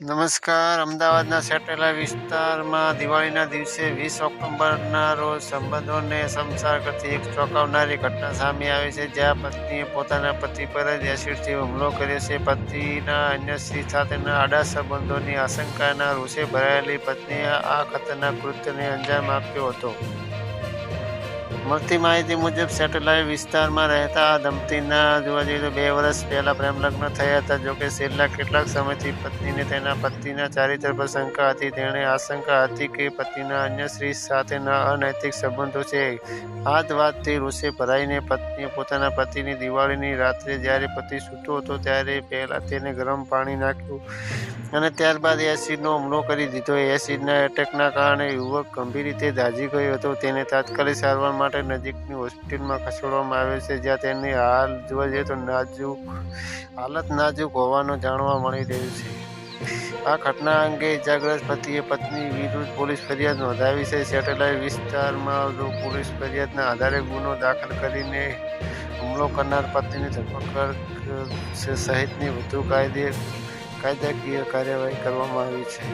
નમસ્કાર. અમદાવાદના સેટેલાઇટ વિસ્તારમાં દિવાળીના દિવસે વીસ ઓક્ટોબરના રોજ સંબંધોને સંસાર કરતી એક ચોંકાવનારી ઘટના સામે આવી છે. જ્યાં પત્નીએ પોતાના પતિ પર જ એસિડથી હુમલો કર્યો છે. પતિના અન્ય સ્ત્રી સાથેના આડા સંબંધોની આશંકાના રોષે ભરાયેલી પત્નીએ આ ખતરનાક કૃત્યને અંજામ આપ્યો હતો. મળતી માહિતી મુજબ સેટેલાઇટ વિસ્તારમાં રહેતા આ દંપતીના જોવા જઈએ તો બે વર્ષ પહેલાં પ્રેમલગ્ન થયા હતા. જોકે છેલ્લા કેટલાક સમયથી પત્નીને તેના પતિના ચારિત્ર પર શંકા હતી. તેણે આશંકા હતી કે પતિના અન્ય સ્ત્રી સાથેના અનૈતિક સંબંધો છે. આ જ વાતથી રોષે ભરાઈને પત્નીએ પોતાના પતિની દિવાળીની રાત્રે જ્યારે પતિ સૂતો હતો ત્યારે પહેલાં તેને ગરમ પાણી નાખ્યું અને ત્યારબાદ એસિડનો હુમલો કરી દીધો. એસિડના એટેકના કારણે યુવક ગંભીર રીતે દાઝી ગયો હતો. તેને તાત્કાલિક સારવાર માટે નજીકની હોસ્પિટલમાં ખસેડવામાં આવ્યો છે, જ્યાં તેની હાલ જોવા જઈએ તો નાજુક, હાલત નાજુક હોવાનું જાણવા મળી રહ્યું છે. આ ઘટના અંગે ઇજાગ્રસ્ત પતિએ પત્ની વિરુદ્ધ પોલીસ ફરિયાદ નોંધાવી છે. સેટેલાઇટ વિસ્તારમાં પોલીસ ફરિયાદના આધારે ગુનો દાખલ કરીને હુમલો કરનાર પત્નીની ધરપકડ સહિતની વધુ કાયદે, કાયદાકીય કાર્યવાહી કરવામાં આવી છે.